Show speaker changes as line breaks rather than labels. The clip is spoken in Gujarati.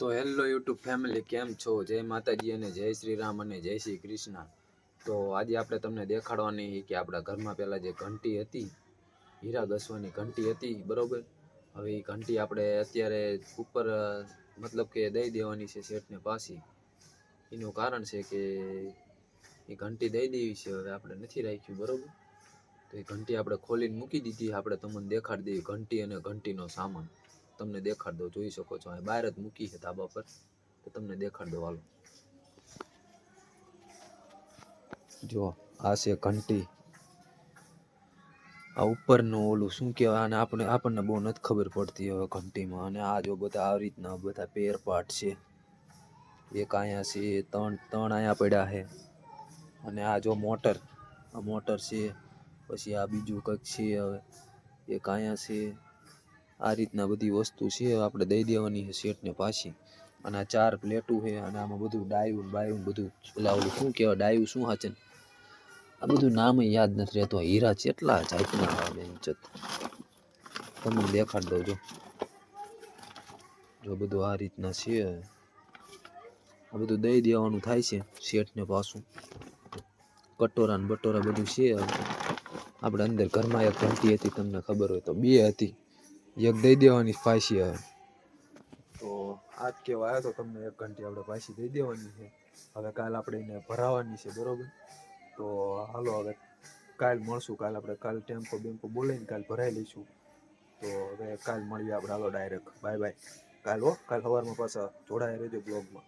તો હેલો યુટ્યુબ ફેમિલી, કેમ છો? જય માતાજી અને જય શ્રી રામ અને જય શ્રી કૃષ્ણ. તો આજે આપણે તમને દેખાડવાની કે આપણા ઘરમાં પહેલાં જે ઘંટી હતી, હીરા ઘસવાની ઘંટી હતી, બરોબર? હવે એ ઘંટી આપણે અત્યારે ઉપર મતલબ કે દઈ દેવાની છે શેઠને પાછી. એનું કારણ છે કે એ ઘંટી દઈ દેવી છે, હવે આપણે નથી રાખ્યું, બરાબર? તો એ ઘંટી આપણે ખોલીને મૂકી દીધી આપણે તમને દેખાડી દઈએ ઘંટી અને ઘંટીનો સામાન. તમને દેખાડ દો જોઈ શકો છો. અહીં બહાર જ મૂકી છે ધાબા પર. તો તમને દેખાડ દો હાલો. જો, આ છે ઘંટી. આ ઉપરનું ઓલું શું કહેવાય? અને આપણે, આપણને બહુ નથી ખબર પડતી હવે ઘંટીમાં. અને આ જો બધા આવી રીતના બધા પેર પાર્ટ છે. એક અહીંયા છે, ત્રણ ત્રણ અહીંયા પડ્યા છે. અને આ જો મોટર, આ મોટર છે. પછી આ બીજું કંઈક છે હવે. એક અહીંયા છે આ રીતના બધી વસ્તુ છે આપણે દઈ દેવાની છે શેઠને પાછી. અને આ ચાર પ્લેટું છે, અને આમાં બધું ડાયું બાયું બધું ઓલા શું કહેવાય, ડાયું શું હાચન આ બધું નામ યાદ નથી રહેતો હીરા કેટલા જાતના આવે ઇજ્જત તમને દેખાડ દઉં જો. જો બધું આ રીતના છે. આ બધું દઈ દેવાનું થાય છે શેઠને પાછું. કટોરા ને બટોરા બધું છે. આપણે અંદર ઘરમાં એક ઘંટી હતી, તમને ખબર હોય તો. બે હતી. એક દઈ દેવાની પાછી હવે. તો આજ કેવા આવ્યો તો તમને એક ઘંટી આપણે પાછી દઈ દેવાની છે. હવે કાલ આપણે એને ભરાવાની છે, બરોબર? તો હાલો હવે કાલ મળશું, કાલ આપણે કાલ ટેમ્પો બેમ્પો બોલાવીને કાલ ભરાઈ લઈશું. તો હવે કાલ મળીએ આપણે, હાલો ડાયરેક્ટ બાય બાય કાલ હો, કાલ સવારમાં પાછા જોડાયા રહેજો બ્લોગમાં.